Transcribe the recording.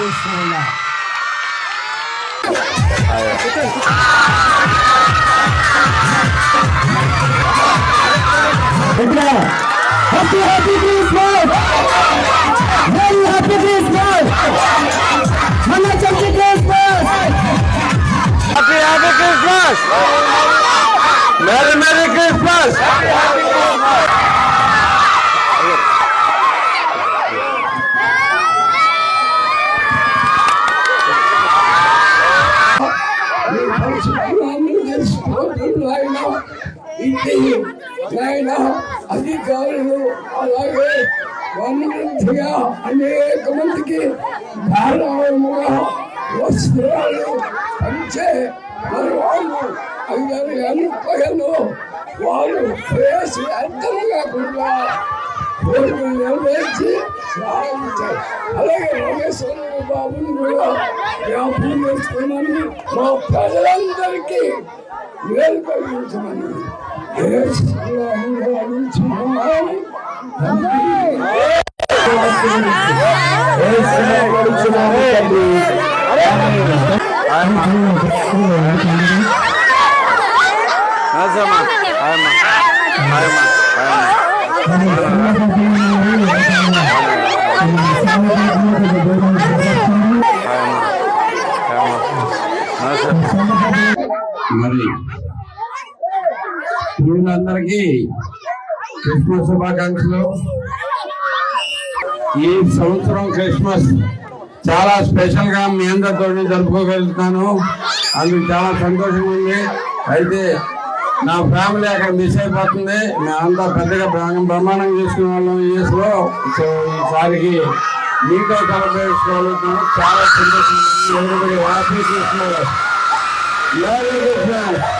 Venezuela. Happy happy Christmas! Very happy Christmas! Mama Chanti Christmas! Happy happy Christmas! Merry Merry Christmas! Happy, happy. Christmas నాయన అధికారులు అలాగే గవర్నమెంట్గా అనేక మందికి ధారాళముగా వస్త్రాలు పంచే మరొకరు అందరి అనుకోయను వారు ప్రయాసం అర్థం కాకుండా కోరికలు నెరవేర్చి సాగించారు అలాగే రమేశ్వర బాబుని కూడా జ్ఞాపకం చేసుకోమని మా ప్రజలందరికీ Ver ben yüzümü. Yes, Allah'ın varlığı için amin. Amin. Ne zaman? Arma. Arma. Arma. Arma. మరి వీళ్ళందరికీ క్రిస్మస్ శుభాకాంక్షలు. ఈ సంవత్సరం క్రిస్మస్ చాలా స్పెషల్గా మీ అందరితో జరుపుకోగలుగుతాను. అందుకు చాలా సంతోషంగా ఉంది. అయితే నా ఫ్యామిలీ అక్కడ మిస్ అయిపోతుంది. మేమంతా పెద్దగా బ్రహ్మాండం చేసుకునే వాళ్ళం ఈ సో ఈసారికి మీతో సెలబ్రేట్ చేసుకోగలుగుతున్నాను చాలా సంతోషంగా ఉంది. Everybody Glória a Deus.